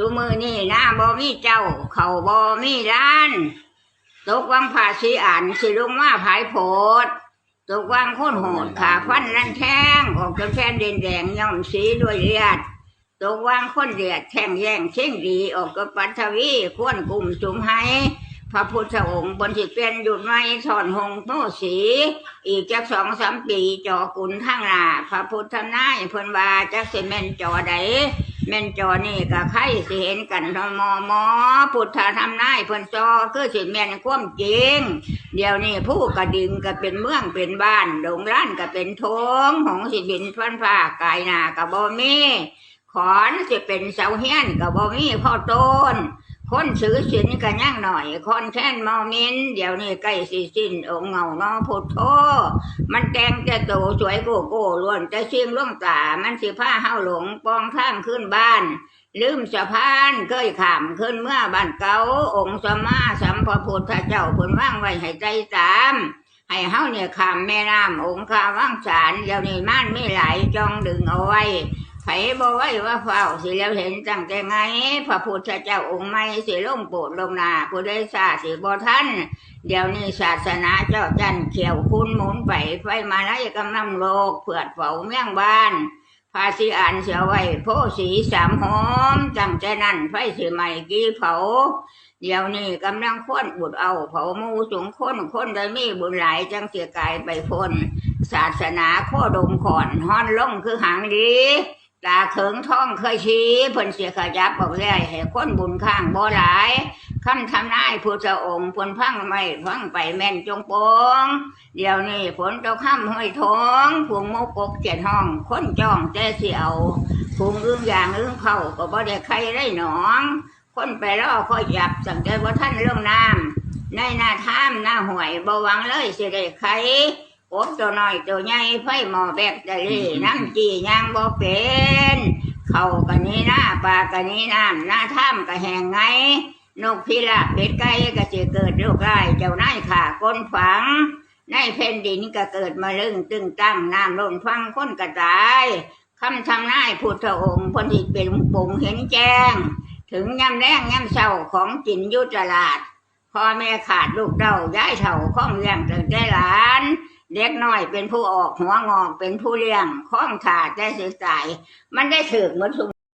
ชูมือนี่น้าบ่มีเจ้า เขาบ่มีร้าน ตกวังผาสีอ่านสิลงมาผายโพดตกวังโคนโหดขาฟันรันแทงออกจนแฟนเด่นแดงย่อมสีด้วยเลือดตกวางคนเดียดแข่งแย่งเช่งดีออกกับปัทวีควนกลุ่มจุมให้พระพุทธองค์บนสิเป็นหยุดไม่ถอนหงโตสี อีกจักสองสามปีจอกุลทั้งหลาพระพุทธนายเพิ่นว่าจักสิแมนจอใด แม่นจอนี่ก็ใครสิเห็นกันทมอมอพุทธทำนายเพิ่นจอคือสิแม่นความจริง เดี๋ยวนี้ผู้กระดึงก็เป็นเมืองเป็นบ้านดงร้านก็เป็นทงหงสิบินฟันฟ้ากายหนาก็บ่มีขอนสิเป็นเสาเฮียนกับบ่มีพ่อต้น คนซื้อสินกันย่างหน่อย คนแค้นมอมิน เดี๋ยวนี้ใกล้สิสิ้นองเงาเนอพุทโธมันแต่งแต่โตสวยโกโก้ล้วนแต่เชียงล่วงตา มันสิผ้าเฮาหลงปองข้างขึ้นบ้าน ลืมสะพานเคยขามขึ้นเมื่อบ้านเก่าองค์สมมาสัมพพุทธเจ้าคนว่างไว้ให้ใจตามให้เฮาเนี่ยขามแม่น้ำองค์ขาว่างสารเดี๋ยวนี้มันไม่ไหลจองดึงเอาไว้ ผบอกไว้ว่าเฝ้าสิแล้วเห็นตั้งแต่ไง พระพุทธเจ้าองค์ใหม่สิลงโปรดลงนาผู้ได้ศาสิบ่ท่าน เดี๋ยวนี้ศาสนาเจ้าจันเขียวคุณหมุนไปไฟมาไล่กำลังโลกเผือดเฝ้าเมี่ยงบ้านภาษีอ่านเสียไว้โพสีสามหอมจังใจนั่นไฟสิใหม่กี่เผา เดี๋ยวนี้กำลังค้นบุดเอาเผาหมูสงคนค้นได้มีบุญหลายจังเสียกายไปพ้นศาสนาโคดมขอนฮ้อนล่งคือหางดี ตาเขิงท้องเคยชี้เพิ่นเสียขยับบอกได้ให้คนบุญข้างบ่หลายคำทำนายพุทธองค์พนพังไม่พังไปแม่นจงโปงเดี๋ยวนี้ฝนตกข้ามห้อยท้องพวงโมกกเจ็ดห้อง คนจ้องแต่เสียวพวงอึ้งยางอึ้งเผาก็บ่ได้ใครได้หนอง คนไปรอคอยจับสังเกตว่าท่านเรื่องน้ำในหน้าถ้ำหน้าห่วยบ่หวังเลยเสิได้ใคร กบตัวน้อยตัวใหญ่ไฟหมอแบกตะลีน้ำจีย่างบ่เป็น เขากันนี้หน้าปลากันนี้น้ำหน้าถ้ำก็แห้งไง นกพิราบเป็ดไก่ก็จะเกิดโรคร้ายเจ้านายขาก้นฝังในแผ่นดินก็เกิดมาเรื่องตึงตั้งน้ำล้นฟังคนกระจายคำทำนายพุทธองค์พนที่เป็นปุ่งเห็นแจ้ง ถึงย่ำแรงย่ำเศร้าของจินยุตลาดพ่อแม่ขาดลูกเต้าย้ายเถ่าข้องเลี้ยงตั้งแต่หลาน เด็กน้อยเป็นผู้ออกหัวงอกเป็นผู้เลี้ยงข้องขาดได้เสียใจมันได้ถึกเหมือนสุ